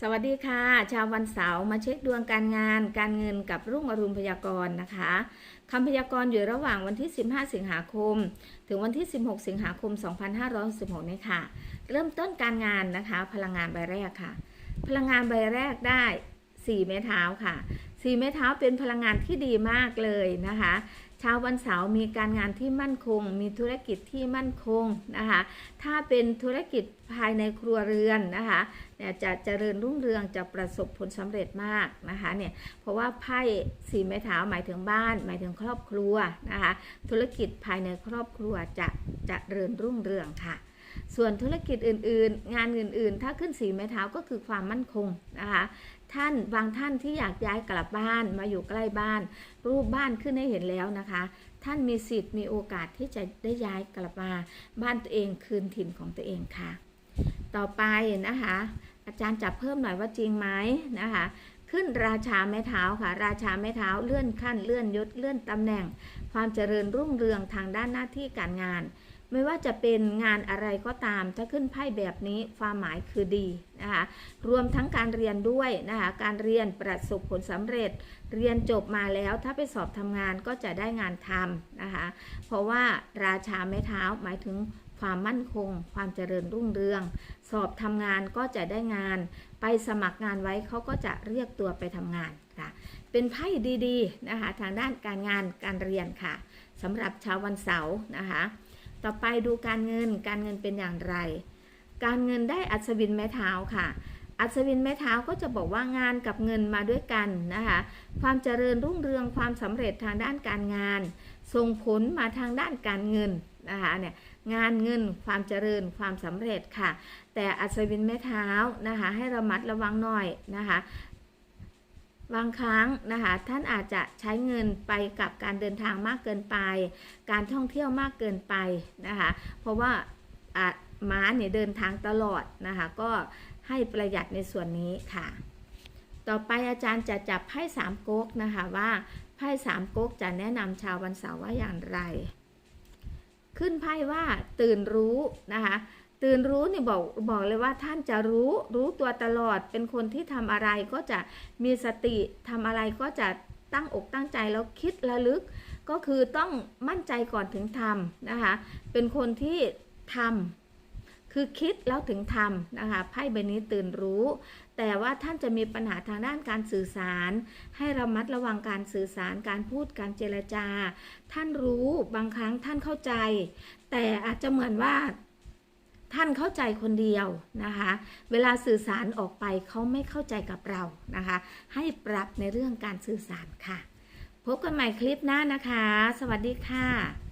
สวัสดีค่ะ ชาววันเสาร์มาเช็คดวงการงาน การเงินกับรุ่งอรุณพยากรณ์นะคะคำพยากรณ์อยู่ระหว่างวันที่ 15 สิงหาคม ถึงวันที่ 16 สิงหาคม 2516นี้ค่ะ เริ่มต้นการงานนะคะ พลังงานใบแรกค่ะ พลังงานใบแรกได้ 4 เมเท้าค่ะ 4 เมเท้าเป็นพลังงานที่ดีมากเลยนะคะ ชาววันเสาร์มีการงานที่มั่นคง มีธุรกิจที่มั่นคงนะคะถ้าเป็นธุรกิจภายในครัวเรือนนะคะเนี่ยจะเจริญรุ่งเรืองจะประสบผลสำเร็จมากนะคะเนี่ยเพราะว่าไพ่สีไม้เท้าหมายถึงบ้าน หมายถึงครอบครัวนะคะธุรกิจภายในครอบครัวจะจะเจริญรุ่งเรืองค่ะส่วนธุรกิจอื่น ๆ งานอื่น ๆ ถ้าขึ้นสีไม้เท้าก็คือความมั่นคงนะคะ ท่านบางท่านที่อยากย้ายกลับบ้านมาอยู่ใกล้บ้าน รูปบ้านขึ้นให้เห็นแล้วนะคะ ท่านมีสิทธิ์มีโอกาสที่จะได้ย้ายกลับมาบ้านตัวเองคืนถิ่นของตัวเองค่ะ ต่อไปนะคะ อาจารย์จับเพิ่มหน่อยว่าจริงไหมนะคะ ขึ้นราชาไม้เท้าค่ะ ราชาไม้เท้าเลื่อนขั้นเลื่อนยศเลื่อนตำแหน่ง ความเจริญรุ่งเรืองทางด้านหน้าที่การงาน ไม่ว่าจะเป็นงานอะไรก็ตามถ้าขึ้นไพ่แบบนี้ความหมายคือดีนะคะรวมทั้งการเรียนด้วยนะคะการเรียนประสบผลสำเร็จ เรียนจบมาแล้วถ้าไปสอบทำงานก็จะได้งานทำนะคะเพราะว่าราชาไม้เท้าหมายถึงความมั่นคง ความเจริญรุ่งเรือง สอบทำงานก็จะได้งาน ไปสมัครงานไว้เขาก็จะเรียกตัวไปทำงานค่ะ เป็นไพ่ดีๆนะคะ ทางด้านการงานการเรียนค่ะสำหรับชาววันเสาร์นะคะ ต่อไปดูการเงิน การเงินเป็นอย่างไร การเงินได้อัศวินไม้เท้าค่ะ อัศวินไม้เท้าก็จะบอกว่างานกับเงินมาด้วยกันนะคะ ความเจริญรุ่งเรืองความสำเร็จทางด้านการงาน ส่งผลมาทางด้านการเงินนะคะเนี่ยงานเงินความเจริญความสำเร็จค่ะ แต่อัศวินไม้เท้านะคะให้ระมัดระวังหน่อยนะคะ บางครั้งนะคะท่านอาจจะใช้เงินไปกับการเดินทางมากเกินไป การท่องเที่ยวมากเกินไปนะคะเพราะว่าอะม้าเนี่ยเดินทางตลอดนะคะก็ให้ประหยัดในส่วนนี้ค่ะ ต่อไปอาจารย์จะจับไพ่สามก๊กนะคะว่าไพ่สามก๊กจะแนะนำชาววันเสาร์ว่าอย่างไร ขึ้นไพ่ว่าตื่นรู้นะคะ ตื่นรู้นี่บอกบอกเลยว่าท่านจะรู้รู้ตัวตลอด เป็นคนที่ทำอะไรก็จะมีสติทำอะไรก็จะตั้งอกตั้งใจแล้วคิดระลึก ก็คือต้องมั่นใจก่อนถึงทำนะคะ เป็นคนที่ทำคือคิดแล้วถึงทำนะคะไพ่ใบนี้ตื่นรู้ แต่ว่าท่านจะมีปัญหาทางด้านการสื่อสาร ให้ระมัดระวังการสื่อสารการพูดการเจรจา ท่านรู้บางครั้งท่านเข้าใจ แต่อาจจะเหมือนว่า ท่านเข้าใจคนเดียวนะคะ เวลาสื่อสารออกไปเขาไม่เข้าใจกับเรานะคะ ให้ปรับในเรื่องการสื่อสารค่ะ พบกันใหม่คลิปหน้านะคะ สวัสดีค่ะ